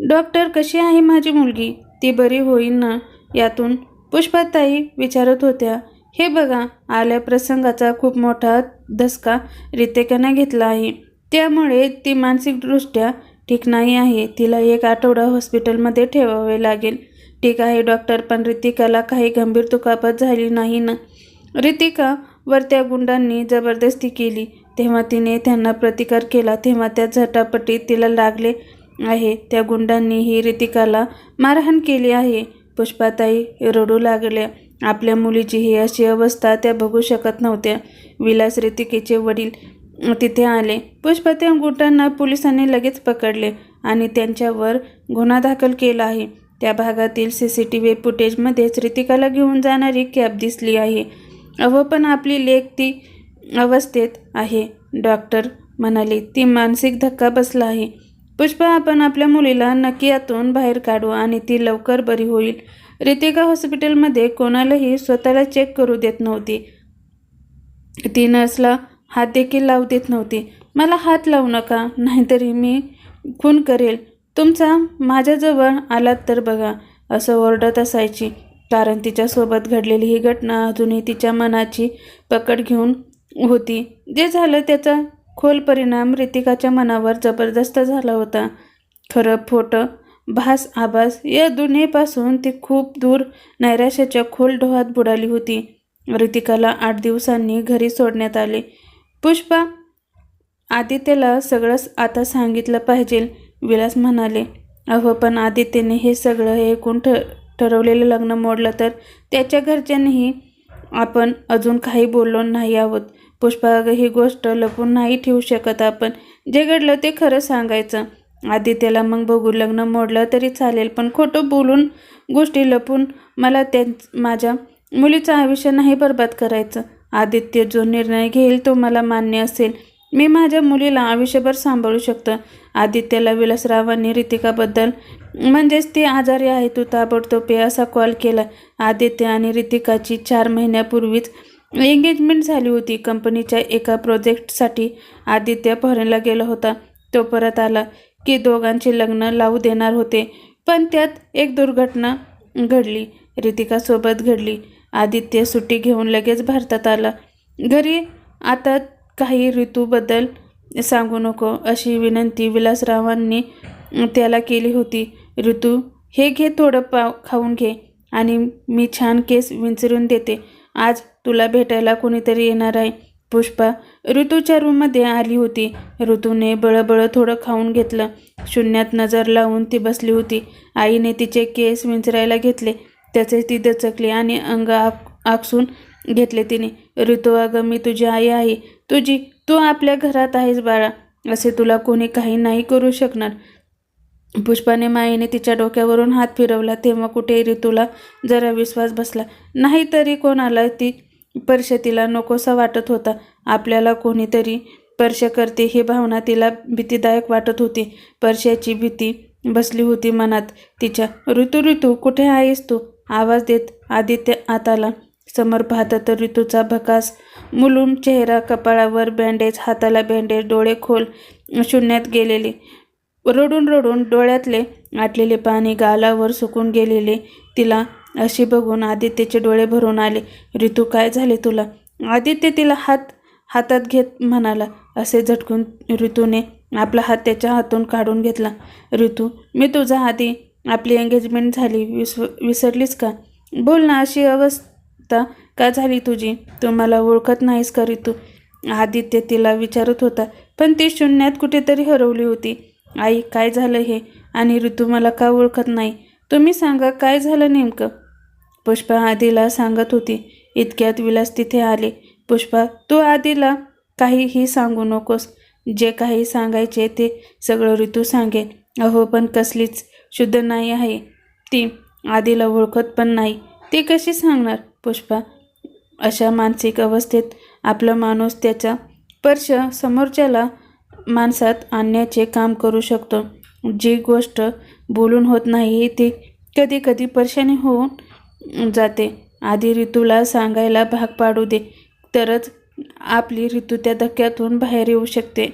Doctor कशी आहे माझी मुलगी? ती बरी होईल ना? यातून पुष्पाताई विचारत होत्या. हे बघा आल्या प्रसंगाचा खूप मोठा धसका रितिकाने घेतला आहे. त्यामुळे ती मानसिकदृष्ट्या ठीक नाही आहे. तिला एक आठवडा हॉस्पिटलमध्ये ठेवावे लागेल. ठीक आहे डॉक्टर पण रितिकाला काही गंभीर दुखापत झाली नाही ना? रितिका वर त्या गुंडांनी जबरदस्ती केली. तेव्हा तिने त्यांना प्रतिकार केला. तेव्हा त्या झटापटीत तिला लागले आहे. त्या गुंडांनीही रितिकाला मारहाण केली आहे. पुष्पाताई रडू लागल्या. आपल्या मुलीची ही अशी अवस्था त्या बघू शकत नव्हत्या. विलास रितिकेचे वडील तिथे आले. पुष्पा त्या गुंडांना पोलिसांनी लगेच पकडले आणि त्यांच्यावर गुन्हा दाखल केला आहे. त्या भागातील सी सी टी व्ही फुटेजमध्येच रितिकाला घेऊन जाणारी कॅब दिसली आहे. अहो पण आपली लेख ती अवस्थेत आहे. डॉक्टर म्हणाले ती मानसिक धक्का बसला आहे. पुष्पा आपण आपल्या मुलीला नक्की यातून बाहेर काढू आणि ती लवकर बरी होईल. रितिका हॉस्पिटलमध्ये कोणालाही स्वतःला चेक करू देत नव्हती. ती नर्सला हात देखील लावू देत नव्हती. मला हात लावू नका नाहीतरी मी खून करेल. तुमचा माझ्याजवळ आलात तर बघा असं ओरडत असायची. कारण तिच्यासोबत घडलेली ही घटना अजूनही तिच्या मनाची पकड घेऊन होती. जे झालं त्याचा खोल परिणाम रितिकाच्या मनावर जबरदस्त झाला होता. खरं फोटं भास आभास या दुनियेपासून ती खूप दूर नैराश्याच्या खोल डोहात बुडाली होती. रितिकाला आठ दिवसांनी घरी सोडण्यात आले. पुष्पा आदित्यला सगळंच आता सांगितलं पाहिजे विलास म्हणाले. अहो पण आदित्यने हे सगळं ऐकून ठ ठरवलेलं लग्न मोडलं तर त्याच्या घरच्यांनीही आपण अजून काही बोललो नाही आहोत. पुष्पा ही गोष्ट लपून नाही ठेवू शकत आपण. जे घडलं ते खरं सांगायचं. आदित्यला मग बघू लग्न मोडलं तरी चालेल पण खोटं बोलून गोष्टी लपून मला त्या माझ्या मुलीचं आयुष्य नाही बर्बाद करायचं. आदित्य जो निर्णय घेईल तो मला मान्य असेल. मी माझ्या मुलीला आयुष्यभर सांभाळू शकतं. आदित्यला विलासरावांनी रितिकाबद्दल म्हणजेच ती आजारी आहे तू ताबडतोब असा कॉल केला. आदित्य आणि रितिकाची चार महिन्यापूर्वीच एंगेजमेंट झाली होती. कंपनीच्या एका प्रोजेक्टसाठी आदित्य फॉरेनला गेला होता. तो परत आला की दोघांचे लग्न लावू देणार होते. पण त्यात एक दुर्घटना घडली. रितिकासोबत घडली. आदित्य सुट्टी घेऊन लगेच भारतात आला. घरी आता काही ऋतूबद्दल सांगू नको अशी विनंती विलासरावांनी त्याला केली होती. ऋतू हे घे थोडं पाव खाऊन घे आणि मी छान केस विंचरून देते. आज तुला भेटायला कोणीतरी येणार आहे? पुष्पा ऋतूच्या रूममध्ये आली होती. ऋतूने बळबळ थोडं खाऊन घेतलं. शून्यात नजर लावून ती बसली होती. आईने तिचे केस विंचरायला घेतले. त्याचे ती दचकली आणि अंग आक आकसून घेतले तिने. ऋतू अगं मी तुझी आई आहे. तुझी तू आपल्या घरात आहेस बाळा. असे तुला कोणी काही नाही करू शकणार. पुष्पाने माईने तिच्या डोक्यावरून हात फिरवला तेव्हा कुठे ऋतूला जरा विश्वास बसला. नाही तरी कोणाला ती स्पर्श तिला नकोसा वाटत होता. आपल्याला कोणीतरी स्पर्श करते ही भावना तिला भीतीदायक वाटत होती. स्पर्शाची भीती बसली होती मनात. तिच्या ऋतू ऋतू कुठे आहेस तू? आवाज देत आदित्य आताला समोर पाहता तर ऋतूचा भकास मुलूम चेहरा कपाळावर बँडेज हाताला बँडेज डोळे खोल शून्यात गेलेले. रडून रडून डोळ्यातले आटलेले पाणी गालावर सुकून गेलेले. तिला अशी बघून आदित्यचे डोळे भरून आले. ऋतू काय झाले तुला? आदित्य तिला हात हातात घेत म्हणाला. असे झटकून ऋतूने आपला हात त्याच्या हातून काढून घेतला. ऋतू मी तुझा आधी आपली एंगेजमेंट झाली. विस विसरलीस का? बोल ना अशी अवस्था का झाली तुझी? तू मला ओळखत नाहीस का ऋतू आदित्य तिला विचारत होता पण ती शून्यात कुठेतरी हरवली होती. आई काय झालं हे? आणि ऋतू मला का ओळखत नाही? तुम्ही सांगा काय झालं नेमकं? पुष्पा आधीला सांगत होती. इतक्यात विलास तिथे आले. पुष्पा तू आधीला काहीही सांगू नकोस. जे काही सांगायचे ते सगळं ऋतू सांगेल. अहो पण कसलीच शुद्ध नाही आहे. ती आधीला ओळखत पण नाही. ती कशी सांगणार? पुष्पा अशा मानसिक अवस्थेत आपला माणूस त्याचा स्पर्श समोरच्याला माणसात आणण्याचे काम करू शकतो. जी गोष्ट बोलून होत नाही ती कधी कधी परेशानी होऊन जाते. आधी ऋतूला सांगायला भाग पाडू दे तरच आपली ऋतू त्या धक्क्यातून बाहेर येऊ शकते.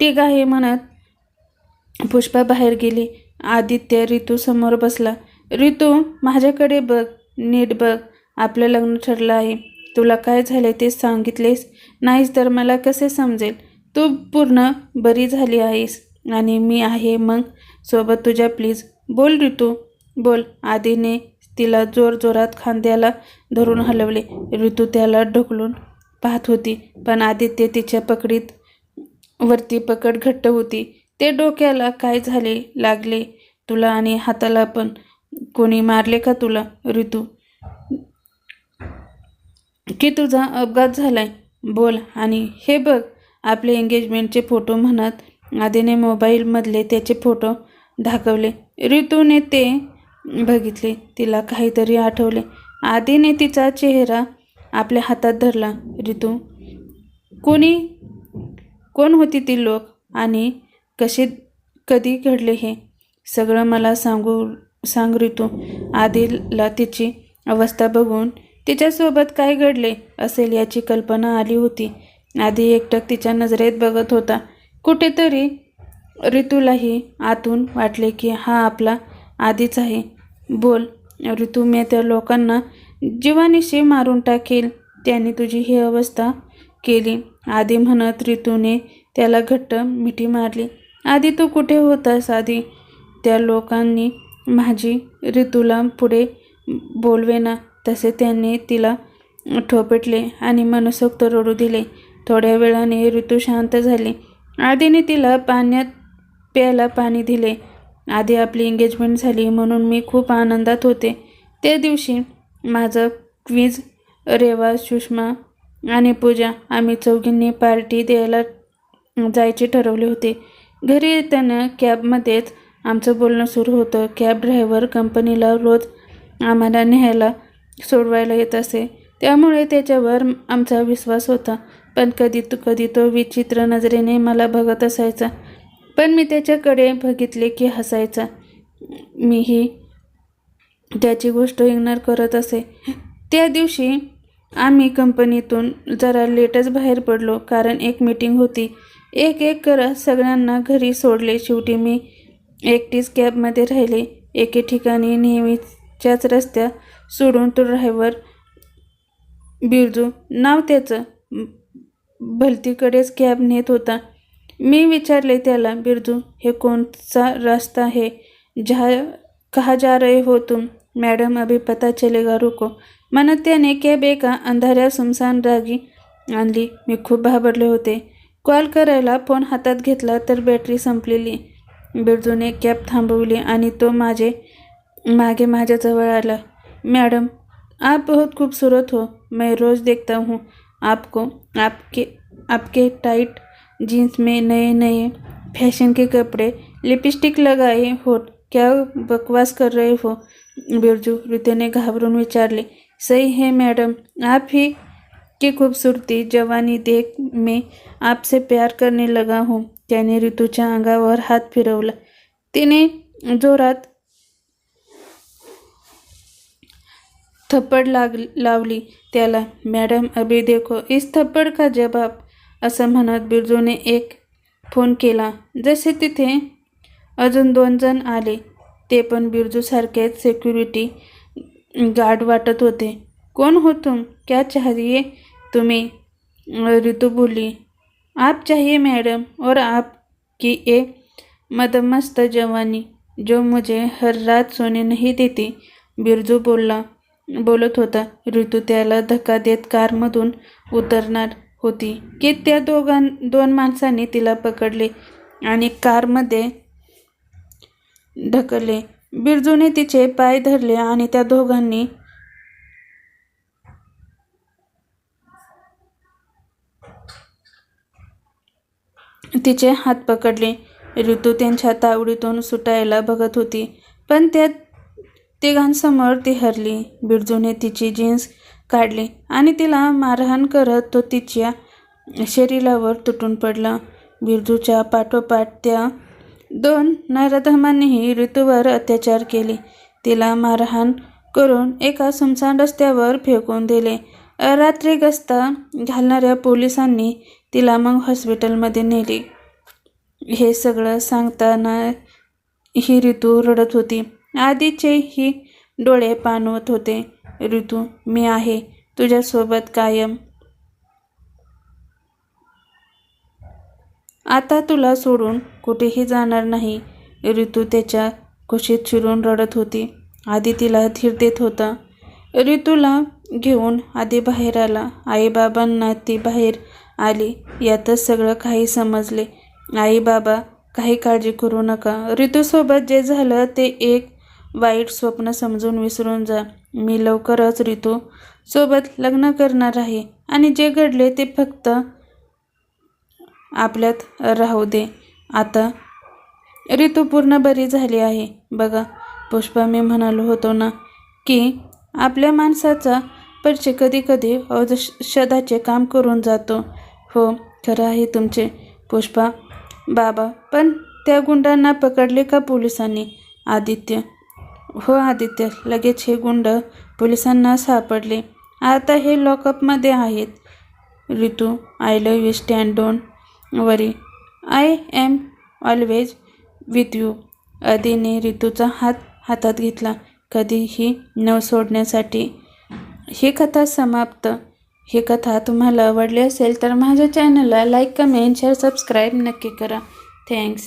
ठीक आहे म्हणत पुष्पा बाहेर गेली. आदित्य ऋतू समोर बसला. ऋतू माझ्याकडे बघ नीट बघ आपलं लग्न ठरलं आहे. तुला काय झाले ते सांगितलेस? नाहीस तर मला कसे समजेल? तू पूर्ण बरी झाली आहेस आणि मी आहे मग. सोबत तुझ्या प्लीज. बोल ऋतू. बोल. आधीने तिला जोरजोरात खांद्याला धरून हलवले. ऋतू त्याला ढकलून पाहत होती पण आदित्य तिच्या पकडीत वरती पकड घट्ट होती. ते डोक्याला काय झाले लागले तुला आणि हाताला पण कोणी मारले का तुला ऋतू? की तुझा अपघात झालाय? बोल आणि हे बघ आपले एंगेजमेंटचे फोटो म्हणत आदीने मोबाईलमधले त्याचे फोटो दाखवले. ऋतूने ते बघितले. तिला काहीतरी आठवले. आधीने तिचा चेहरा आपल्या हातात धरला. रितू कोणी कोण होती ती लोक? आणि कसे कधी घडले हे? सगळं मला सांगू सांग रितू. आदिलला तिची अवस्था बघून तिच्यासोबत काय घडले असेल याची कल्पना आली होती. आधी एकटक तिच्या नजरेत बघत होता. कुठेतरी ऋतूलाही आतून वाटले की हा आपला आधीच आहे. बोल ऋतू मी त्या लोकांना जीवानिशी मारून टाकेल. त्यांनी तुझी ही अवस्था केली. आधी म्हणत ऋतूने त्याला घट्ट मिठी मारली. आधी तू कुठे होतास आधी त्या लोकांनी माझी ऋतूला पुढे बोलवेना. तसे त्यांनी तिला ठोपेटले आणि मनसोक्त रडू दिले. थोड्या वेळाने ऋतू शांत झाली. आधीने तिला पाण्यात प्यायला पाणी दिले. आधी आपली एंगेजमेंट झाली म्हणून मी खूप आनंदात होते. त्या दिवशी माझं क्वीज रेवा सुषमा आणि पूजा आम्ही चौघींनी पार्टी द्यायला जायचे ठरवले होते. घरी येताना कॅबमध्येच आमचं बोलणं सुरू होतं. कॅब ड्रायव्हर कंपनीला रोज आम्हाला न्यायला सोडवायला येत असे. त्यामुळे त्याच्यावर आमचा विश्वास होता. पण कधी तो कधी तो विचित्र नजरेने मला बघत असायचा. पण मी त्याच्याकडे बघितले की हसायचा. मीही त्याची गोष्ट इग्नोर करत असे. त्या दिवशी आम्ही कंपनीतून जरा लेटच बाहेर पडलो कारण एक मीटिंग होती. एक एक करत सगळ्यांना घरी सोडले. शेवटी मी एकटीच कॅबमध्ये राहिले. एके ठिकाणी नेहमीच्याच रस्त्या सोडून तो ड्रायव्हर बिरजू नाव त्याचं. भलतीकडेच कॅब नेत होता. मी विचारले त्याला बिरजू हे कोणचा रास्ता है जहा कहा जा रहे हो तुम? मॅडम अभी पता चलेगा रुको. म्हणत त्याने कॅब एका अंधाऱ्या सुमसान रागी आणली. मी खूप घाबरले होते. कॉल करायला फोन हातात घेतला तर बॅटरी संपलेली. बिरजूने कॅब थांबवली आणि तो माझे मागे माझ्याजवळ आला. मॅडम आप बहुत खूबसूरत हो. मैं रोज़ देखता हूँ आपको. आपके आपके टाइट जीन्स में नए नए फ़ैशन के कपड़े, लिपस्टिक लगाए हो, क्या बकवास कर रहे हो? बिरजू ऋतु ने घाबरून विचारले। सही है, मैडम। आप ही की खूबसूरती जवानी देख मैं आपसे प्यार करने लगा हूँ त्याने ऋतूच्या अंगावर हात फिरवला तिने जोरात थप्पड लाग, लावली। त्याला, मॅडम, अभी देखो, इस थप्पड का जवाब असं म्हणत बिरजूने एक फोन केला. जसे तिथे अजून दोन जण आले ते पण बिरजूसारखेच सिक्युरिटी गार्ड वाटत होते. कोण हो तुम? क्या चाहिए तुम्हें? ऋतु बोली. आप चाहिए मैडम और आपकी ये मदमस्त जवानी जो मुझे हर रात सोने नहीं देती बिरजू बोलला बोलत होता. ऋतू त्याला धक्का देत कारमधून उतरणार होती. की त्या दोघां दोन माणसांनी तिला पकडले आणि कारमध्ये ढकलले. बिरजूने तिचे पाय धरले आणि त्या दोघांनी तिचे हात पकडले. ऋतू त्यांच्या तावडीतून सुटायला बघत होती पण त्या तिघांसमोर ती हरली. बिरजूने तिची जीन्स काढली. आणि तिला मारहाण करत तो तिच्या शरीरावर तुटून पडला. बिरजूच्या पाठोपाठ त्या दोन नराधमांनीही ऋतूवर अत्याचार केले. तिला मारहाण करून एका सुमसान रस्त्यावर फेकून दिले. रात्री गस्ता घालणाऱ्या पोलिसांनी तिला मग हॉस्पिटलमध्ये नेले. हे सगळं सांगताना ही ऋतू रडत होती. आधीचे ही डोळे पाणवत होते. ऋतू मी आहे तुझ्यासोबत कायम. आता तुला सोडून कुठेही जाणार नाही. ऋतू त्याच्या खुशीत शिरून रडत होती. आधी तिला धीर देत होता. ऋतूला घेऊन आधी बाहेर आला. आईबाबांना ती बाहेर आली. यातच सगळं काही समजले. आईबाबा काही काळजी करू नका. ऋतूसोबत जे झालं ते एक वाईट स्वप्न समजून विसरून जा. मी लवकरच ऋतू सोबत लग्न करणार आहे आणि जे घडले ते फक्त आपल्यात राहू दे. आता ऋतू पूर्ण बरी झाली आहे. बघा पुष्पा मी म्हणालो होतो ना की आपल्या माणसाचा परिचय कधी कधी औषधाचे काम करून जातो. हो खरं आहे तुमचे पुष्पा. बाबा पण त्या गुंडांना पकडले का पोलिसांनी? आदित्य हो आदित्य लगेच हे गुंड पोलिसांना सापडले. आता हे लॉकअपमध्ये आहेत. Ritu I love you stand don't worry I am always with you अदिने ऋतूचा हात हातात घेतला. कधीही न सोडण्यासाठी ही कथा समाप्त. ही कथा तुम्हाला आवडली असेल तर माझ्या चॅनलला लाईक कमेंट शेअर सबस्क्राईब नक्की करा. थँक्स